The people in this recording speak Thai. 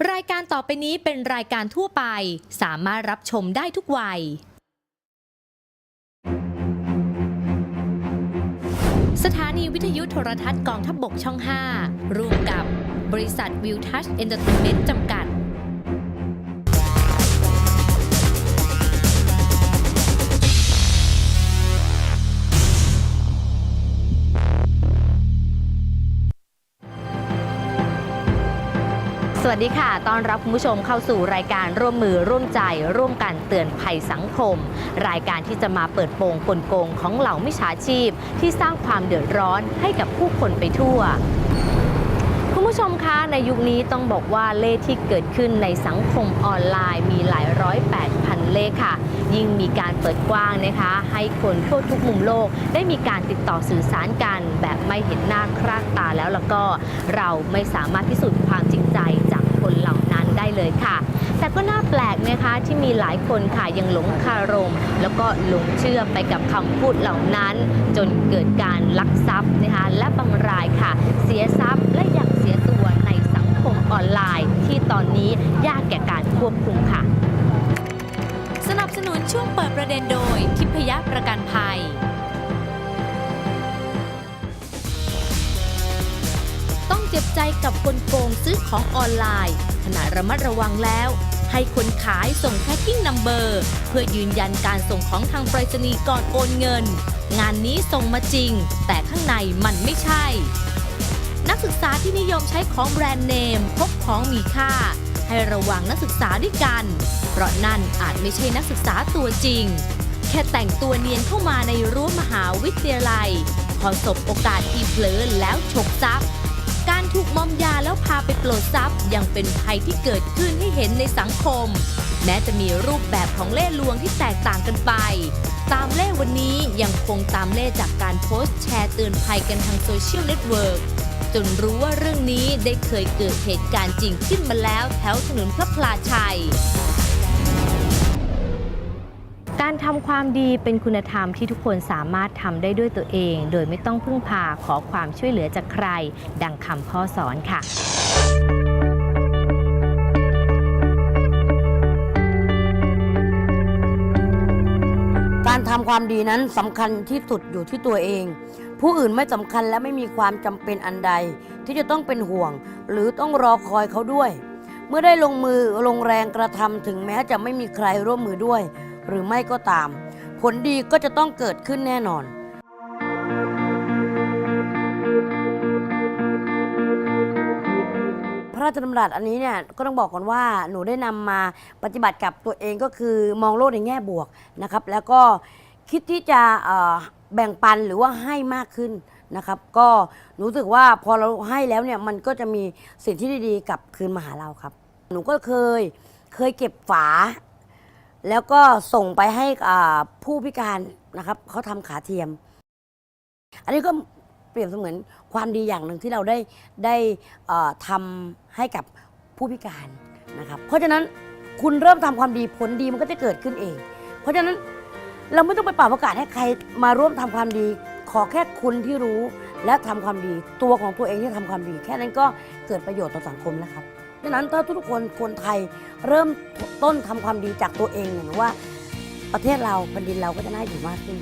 รายการต่อไปนี้เป็นรายการทั่วไป สามารถรับชมได้ทุกวัย สถานีวิทยุโทรทัศน์กองทัพบบกช่อง 5 ร่วมกับบริษัทวิวทัชเอนเตอร์เทนเมนต์จำกัด สวัสดีค่ะ ต้อนรับคุณผู้ชมเข้าสู่รายการร่วมมือร่วมใจ ร่วมกันเตือนภัยสังคม รายการที่จะมาเปิดโปงกลโกงของเหล่ามิจฉาชีพ ที่สร้างความเดือดร้อนให้กับผู้คนไปทั่วคุณผู้ชมคะในยุคนี้ต้องบอกว่าเลขที่เกิดขึ้นในสังคมออนไลน์มีหลายร้อยแปดพันเลขค่ะ ยิ่งมีการเปิดกว้างนะคะ ให้คนทั่วทุกมุมโลก ได้มีการติดต่อสื่อสารกัน แบบไม่เห็นหน้าครากตาแล้วแล้วก็เราไม่สามารถพิสูจน์ความ คนเหล่านั้นได้เลยค่ะ แต่ก็น่าแปลกนะคะที่มีหลายคนค่ะยังหลงคารม แล้วก็หลงเชื่อไปกับคำพูดเหล่านั้น จนเกิดการลักทรัพย์นะคะและบางรายค่ะ เสียทรัพย์และยังเสียตัวในสังคมออนไลน์ ที่ตอนนี้ยากแก่การควบคุมค่ะ สนับสนุนช่วงเปิดประเด็นโดยทิพยประกันภัย เจ็บใจกับคนโกงซื้อของออนไลน์ขณะระมัดระวังแล้ว ให้คนขายส่งแท็กกิ้งนัมเบอร์เพื่อยืนยันการส่งของทางไปรษณีย์ก่อนโอนเงิน งานนี้ส่งมาจริง แต่ข้างในมันไม่ใช่ นักศึกษาที่นิยมใช้ของแบรนด์เนมพกของมีค่า ให้ระวังนักศึกษาด้วยกัน เพราะนั่นอาจไม่ใช่นักศึกษาตัวจริง แค่แต่งตัวเนียนเข้ามาในรั้วมหาวิทยาลัยพอสบโอกาสที่เผลอแล้วฉกทรัพย์ ถูกมอมยาแล้วพาไปปลดทรัพย์ ยังเป็นภัยที่เกิดขึ้นให้เห็นในสังคม แม้จะมีรูปแบบของเล่ห์ลวงที่แตกต่างกันไป ตามเล่ห์วันนี้ยังคงตามเล่ห์จากการโพสต์แชร์เตือนภัยกันทางโซเชียลเน็ตเวิร์กจนรู้ว่าเรื่องนี้ได้เคยเกิดเหตุการณ์จริงขึ้นมาแล้วแถวถนนพระพลาชัย การทำความดีเป็นคุณธรรมที่ทุกคนสามารถทำได้ด้วยตัวเอง โดยไม่ต้องพึ่งพาขอความช่วยเหลือจากใคร ดังคำพ่อสอนค่ะการทำความดีนั้นสำคัญที่สุดอยู่ที่ตัวเอง ผู้อื่นไม่สำคัญและไม่มีความจำเป็นอันใด ที่จะต้องเป็นห่วง หรือต้องรอคอยเขาด้วย เมื่อได้ลงมือลงแรงกระทำถึงแม้จะไม่มีใครร่วมมือด้วย หรือไม่ก็ตาม ผลดีก็จะต้องเกิดขึ้นแน่นอน พระราชดำรัสอันนี้เนี่ยก็ต้องบอกก่อนว่าหนูได้นำมาปฏิบัติกับตัวเองก็คือมองโลกในแง่บวกนะครับ แล้วก็คิดที่จะแบ่งปันหรือว่าให้มากขึ้นนะครับ ก็หนูรู้สึกว่าพอเราให้แล้วเนี่ยมันก็จะมีสิ่งที่ดีๆกลับคืนมาหาเราครับ หนูก็เคยเคยเก็บฝา แล้วก็ส่งไปให้ผู้พิการนะครับเขาทำขาเทียม อันนี้ก็เปรียบเสมือนความดีอย่างหนึ่งที่เราได้ได้ทำให้กับผู้พิการนะครับ เพราะฉะนั้นคุณเริ่มทำความดีผลดีมันก็จะเกิดขึ้นเอง เพราะฉะนั้นเราไม่ต้องไปเป่าประกาศให้ใครมาร่วมทำความดี ขอแค่คุณที่รู้และทำความดีตัวของตัวเองที่ทำความดี แค่นั้นก็เกิดประโยชน์ต่อสังคมแล้วครับ ดังนั้นถ้าทุกคนคนไทยเริ่มต้นทำความดีจากตัวเองเนี่ยว่าประเทศเราแผ่นดินเราก็จะน่าอยู่มากขึ้น